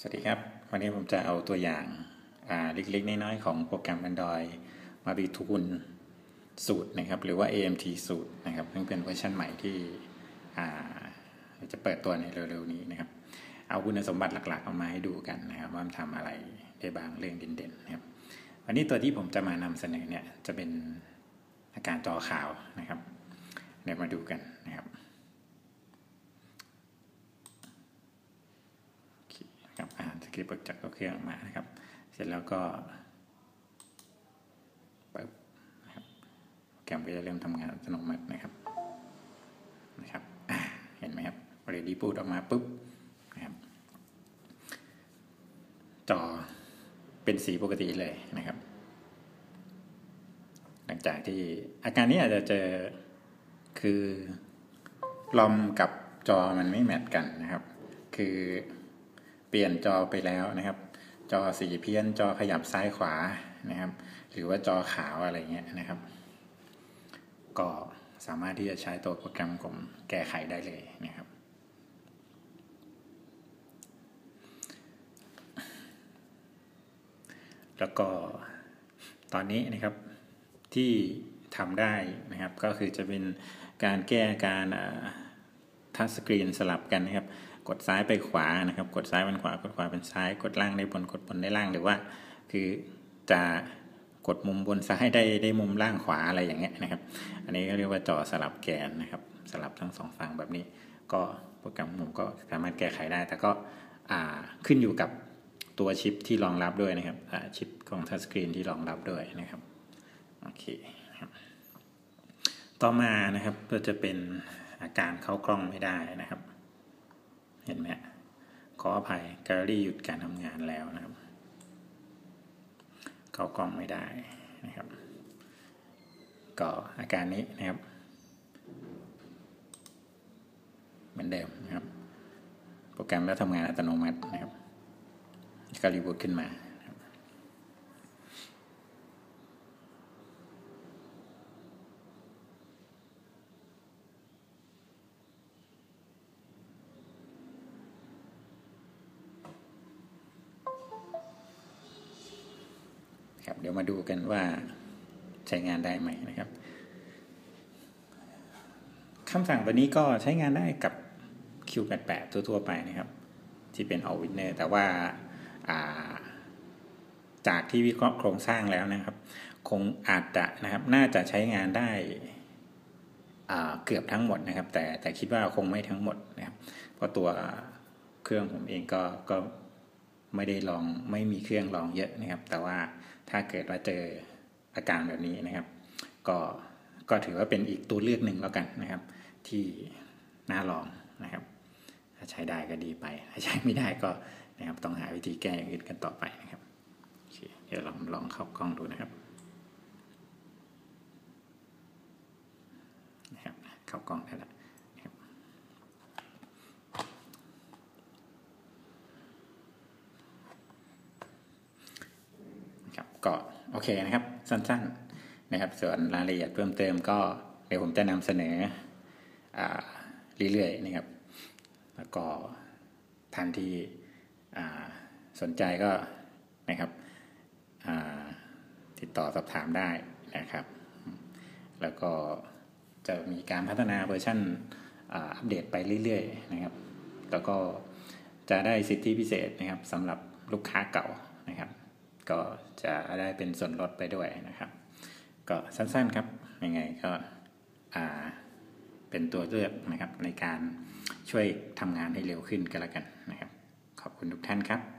สวัสดีครับ วันนี้ผมจะเอาตัวอย่างเล็กๆ น้อยๆ ของโปรแกรม Android มารีทูนสูตรนะครับ หรือว่า AMT สูตรนะครับซึ่งเป็นเวอร์ชันใหม่ที่จะเปิดตัวในเร็วๆ นี้นะครับ เอาคุณสมบัติหลักๆออกมาให้ดูกันนะครับ ว่ามันทำอะไรได้บางเรื่องเด่นๆนะครับ วันนี้ตัวที่ผมจะมานำเสนอเนี่ยจะเป็นอาการจอขาวนะครับ เดี๋ยวมาดูกันนะครับ ครับอ่านสคริปต์จากเครื่องมานะครับ เสร็จแล้วก็ปึ๊บนะครับโปรแกรมก็จะเริ่มทำงานอัตโนมัตินะครับนะครับเห็นไหมครับเรดี้พูดออกมาปุ๊บนะครับจอเป็นสีปกติเลยนะครับ หลังจากที่อาการนี้อาจจะเจอคือลอมกับจอมันไม่แมทกันนะครับ คือ ปลี่ยนจอไปแล้วนะครับ จอสีเพี้ยนจอขยับซ้ายขวานะครับ หรือว่าจอขาวอะไรเงี้ยนะครับ ก็สามารถที่จะใช้ตัวโปรแกรมผมแก้ไขได้เลยนะครับ แล้วก็ตอนนี้นะครับที่ทำได้นะครับก็คือจะเป็นการแก้การ ทัชสกรีนสลับกันนะครับ กดซ้ายไปขวานะครับ กดซ้ายเป็นขวากดขวาเป็นซ้าย กดล่างได้บนกดบนได้ล่างหรือว่า คือจะกดมุมบนซ้ายได้ได้มุมล่างขวาอะไรอย่างเงี้ยนะครับ อันนี้ก็เรียกว่าจอสลับแกนนะครับ สลับทั้งสองฝั่งแบบนี้ ก็โปรแกรมผมก็สามารถแก้ไขได้ แต่ก็ขึ้นอยู่กับตัวชิปที่รองรับด้วยนะครับชิปของทัชสกรีนที่รองรับด้วยนะครับโอเคต่อมานะครับก็จะเป็น การเข้ากล้องไม่ได้นะครับ เห็นไหมขออภัยแกลเลอรี่หยุดการทำงานแล้วนะครับ เข้ากล้องไม่ได้นะครับ ก็อาการนี้นะครับ เหมือนเดิมนะครับ โปรแกรมแล้วทำงานอัตโนมัตินะครับก็รีบูตขึ้นมา ครับเดี๋ยวมาดูกันว่าใช้งานได้ไหมนะครับคำสั่งตัวนี้ก็ใช้งานได้กับ Q88 ทั่วๆไปนะครับ ที่เป็น All Winner แต่ว่าจากที่วิเคราะห์โครงสร้างแล้วนะครับ คงอาจจะนะครับน่าจะใช้งานได้เกือบทั้งหมดนะครับ แต่แต่คิดว่าคงไม่ทั้งหมดนะครับ เพราะตัวเครื่องผมเองก็ก็ ไม่ได้ลองไม่มีเครื่องลองเยอะนะครับ แต่ว่าถ้าเกิดว่าเจออาการแบบนี้นะครับ ก็ก็ถือว่าเป็นอีกตัวเลือกหนึ่งแล้วกันนะครับ ที่น่าลองนะครับ ถ้าใช้ได้ก็ดีไปถ้าใช้ไม่ได้ก็นะครับต้องหาวิธีแก้อย่างอื่นกันต่อไปนะครับเดี๋ยวลองลองเข้ากล้องดูนะครับนะครับ เข้ากล้องได้แล้วนะครับ ก็โอเคนะครับ สั้นๆนะครับ ส่วนรายละเอียดเพิ่มเติมก็เดี๋ยวผมจะนำเสนอเรื่อยๆนะครับ แล้วก็ท่านที่สนใจก็นะครับติดต่อสอบถามได้นะครับ แล้วก็จะมีการพัฒนาเวอร์ชันอัปเดตไปเรื่อยๆนะครับ แล้วก็จะได้สิทธิพิเศษนะครับสำหรับลูกค้าเก่านะครับ ก็จะได้เป็นส่วนลดไปด้วยนะครับ ก็สั้นๆครับยังไงก็เป็นตัวเลือกนะครับในการช่วยทำงานให้เร็วขึ้นก็แล้วกันนะครับ ขอบคุณทุกท่านครับ